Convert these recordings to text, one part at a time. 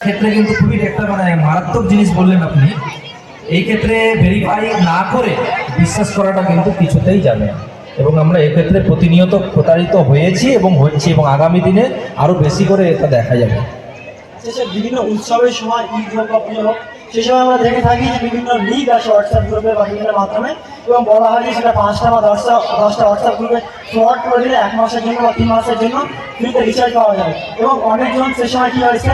ক্ষেত্রে কিন্তু খুবই একটা মানে মারাত্মক জিনিস বললেন আপনি। এই ক্ষেত্রে ভেরিফাই না করে বিশ্বাস করাটা কিন্তু কিছুতেই যাবে না। এবং আমরা এক্ষেত্রে প্রতিনিয়ত প্রতারিত হয়েছি এবং হচ্ছি এবং আগামী দিনে আরও বেশি করে এটা দেখা যাবে। সেসব বিভিন্ন উৎসবের সময় ঈদ হোক বা পুজো হোক সে সময় আমরা দেখে থাকি যে বিভিন্ন লিগ আসে হোয়াটসঅ্যাপ গ্রুপে বা বিভিন্ন মাধ্যমে। এবং বলা হয় যে সেটা পাঁচটা বা দশটা দশটা হোয়াটসঅ্যাপ গ্রুপে ফরওয়ার্ড করে দিলে এক মাসের জন্য বা তিন মাসের জন্য ফ্রিতে রিচার্জ পাওয়া যায় এবং অনেকজন সে সময় কী হয়েছে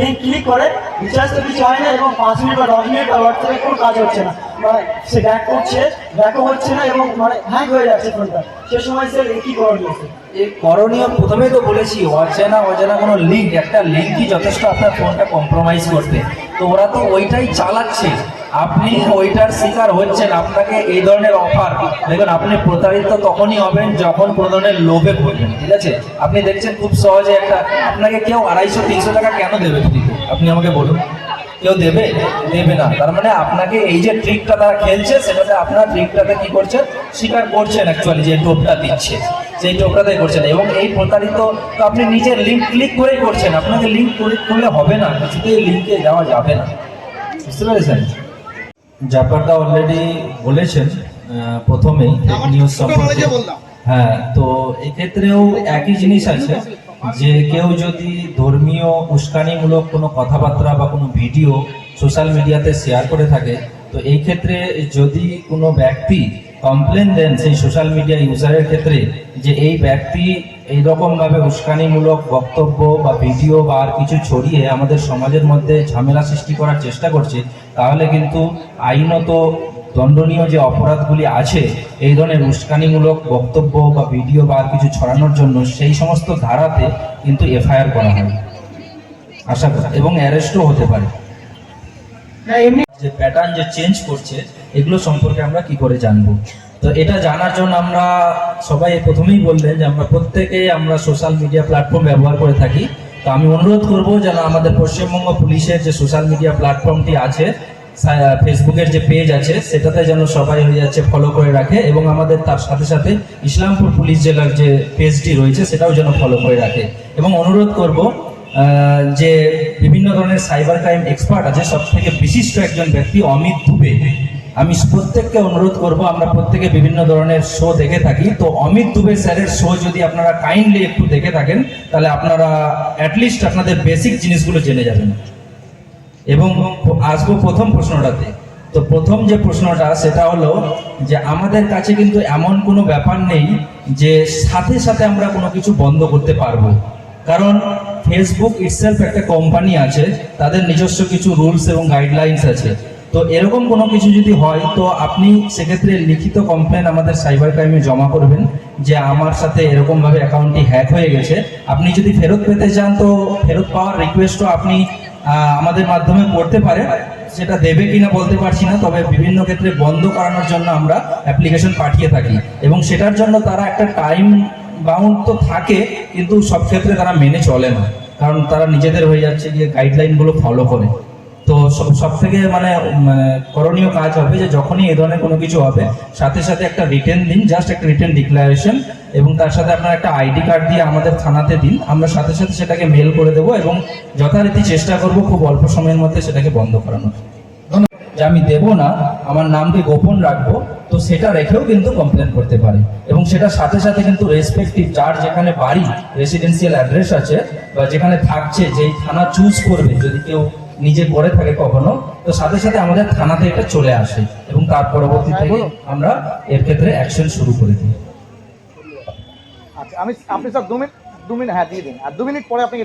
লিঙ্ক ক্লিক করে? রিচার্জ তো কিছু হয় না এবং পাঁচ মিনিট বা দশ মিনিট বা হোয়াটসঅ্যাপে কোনো কাজ হচ্ছে না। মানে সে ব্যাক করছে ব্যাকও হচ্ছে না এবং মানে হ্যাং হয়ে যাচ্ছে ফোনটা সে সময় সে কী করণীয় এই করণীয় প্রথমেই তো বলেছি অচেনা অজানা কোনো লিঙ্ক একটা লিঙ্কই যথেষ্ট আপনার ফোনটা কম্প্রোমাইজ করতে তো ওরা তো ওইটাই চালাচ্ছে। আপনি ওইটার শিকার হচ্ছেন, আপনাকে এই ধরনের অফার দেখুন, আপনি প্রতারিত তখনই হবেন যখন কোনো ধরনের লোভে পড়বেন, ঠিক আছে? আপনি দেখছেন খুব সহজে একটা, আপনাকে কেউ আড়াইশো, তিনশো টাকা কেন দেবে আপনি আমাকে বলুন। কেউ দেবে? দেবে না। তার মানে আপনাকে এই যে ট্রিকটা তারা খেলছে, সেটাতে আপনার ট্রিকটাতে কি করছে স্বীকার করছেন অ্যাকচুয়ালি যে টোপটা দিচ্ছে। সেই টোপটাতে করছেন। এবং এই প্রতারিত তো আপনি নিজের লিঙ্ক ক্লিক করেই করছেন। আপনাকে লিঙ্ক ক্লিক করলে হবে না। কিছুতেই লিঙ্কে যাওয়া যাবে না। বুঝতে পেরেছেন? জাপারদা অলরেডি বলেছেন প্রথমেই নিউজ সম্পর্কে। হ্যাঁ তো এক্ষেত্রেও একই জিনিস আছে যে কেউ যদি ধর্মীয় উস্কানিমূলক কোনো কথাবার্তা বা কোনো ভিডিও সোশ্যাল মিডিয়াতে শেয়ার করে থাকে তো এই ক্ষেত্রে যদি কোনো ব্যক্তি কমপ্লেন দেন সেই সোশ্যাল মিডিয়া ইউজারের ক্ষেত্রে যে এই ব্যক্তি এইরকম ভাবে উস্কানিমূলক বক্তব্য বা ভিডিও বা আর কিছু ছড়িয়ে আমাদের সমাজের মধ্যে ঝামেলা সৃষ্টি করার চেষ্টা করছে তাহলে কিন্তু আইনত দণ্ডনীয় যে অপরাধগুলি আছে এই ধরনের উস্কানিমূলক বক্তব্য বা ভিডিও বা আর কিছু ছড়ানোর জন্য সেই সমস্ত ধারাতে কিন্তু এফআইআর করা হয়। আশা করা। এবং অ্যারেস্টও হতে পারে। যে প্যাটার্ন যে চেঞ্জ করছে এগুলো সম্পর্কে আমরা কি করে জানব? তো এটা জানার জন্য আমরা সবাই প্রথমেই বললেন যে আমরা প্রত্যেকেই আমরা সোশ্যাল মিডিয়া প্ল্যাটফর্ম ব্যবহার করে থাকি। তো আমি অনুরোধ করব যেন আমাদের পশ্চিমবঙ্গ পুলিশের যে সোশ্যাল মিডিয়া প্ল্যাটফর্মটি আছে ফেসবুকের যে পেজ আছে, সেটাতে যেন সবাই হয়ে যাচ্ছে ফলো করে রাখে এবং আমাদের তার সাথে সাথে ইসলামপুর পুলিশ জেলার যে পেজটি রয়েছে, সেটাও যেন ফলো করে রাখে। এবং অনুরোধ করব যে বিভিন্ন ধরনের সাইবার ক্রাইম এক্সপার্ট আছে সব থেকে বিশিষ্ট একজন ব্যক্তি অমিত দুবে। আমি প্রত্যেককে অনুরোধ করব, আমরা প্রত্যেকে বিভিন্ন ধরনের শো দেখে থাকি। তো অমিত দুবে স্যারের শো যদি আপনারা কাইন্ডলি একটু দেখে থাকেন, তাহলে আপনারা অ্যাটলিস্ট আপনাদের বেসিক জিনিসগুলো জেনে যাবেন। এবং আসব প্রথম প্রশ্নটাতে। তো প্রথম যে প্রশ্নটা, সেটা হলো যে আমাদের কাছে কিন্তু এমন কোনো ব্যাপার নেই যে সাথে সাথে আমরা কোনো কিছু বন্ধ করতে পারব। কারণ ফেসবুক ইটসেলফ একটা কোম্পানি আছে, তাদের নিজস্ব কিছু রুলস এবং গাইডলাইন্স আছে। তো এরকম কোনো কিছু যদি হয়, তো আপনি সেক্ষেত্রে লিখিত কমপ্লেন আমাদের সাইবার ক্রাইমে জমা করবেন, যে আমার সাথে এরকম ভাবে অ্যাকাউন্টটি হ্যাক হয়ে গেছে। আপনি যদি ফেরত পেতে চান, তো ফেরত পাওয়ার রিকোয়েস্টও আপনি আমাদের মাধ্যমে করতে পারে সেটা দেবে কিনা বলতে পারছি না, তবে বিভিন্ন ক্ষেত্রে বন্ধ করানোর জন্য আমরা অ্যাপ্লিকেশন পাঠিয়ে থাকি। এবং সেটার জন্য তারা একটা টাইম বাউন্ড তো থাকে, কিন্তু সব ক্ষেত্রে তারা মেনে চলে না। কারণ তারা নিজেদের হয়ে যাচ্ছে, গিয়ে গাইডলাইনগুলো ফলো করে। তো সব থেকে মানে মানে করণীয় কাজ হবে যে যখনই এই ধরনের কোনো কিছু হবে, সাথে সাথে একটা রিটেন দিন জাস্ট একটা রিটেন ডিক্লারেশন এবং তার সাথে আপনার একটা আইডি কার্ড দিয়ে আমাদের থানাতে দিন। আমরা সাথে সাথে সেটাকে মেল করে দেবো এবং যথারীতি চেষ্টা করব খুব অল্প সময়ের মধ্যে সেটাকে বন্ধ করানোর। যে আমি দেব না, আমার নামকে গোপন রাখব, তো সেটা রেখেও কিন্তু কমপ্লেন করতে পারে। এবং সেটার সাথে সাথে কিন্তু রেসপেক্টিভ যার যেখানে বাড়ি রেসিডেন্সিয়াল অ্যাড্রেস আছে, বা যেখানে থাকছে, যেই থানা চুজ করবে, যদি কেউ নিজে করে থাকে কখনো তো সাথে সাথে আমাদের থানাতে এটা চলে আসে এবং তার পরবর্তী থেকে আমরা এর ক্ষেত্রে অ্যাকশন শুরু করে দিই। আচ্ছা আমি আপনি স্যার দু মিনিট দু মিনিট হ্যাঁ দিয়ে দিন। আর দু মিনিট পরে আপনাকে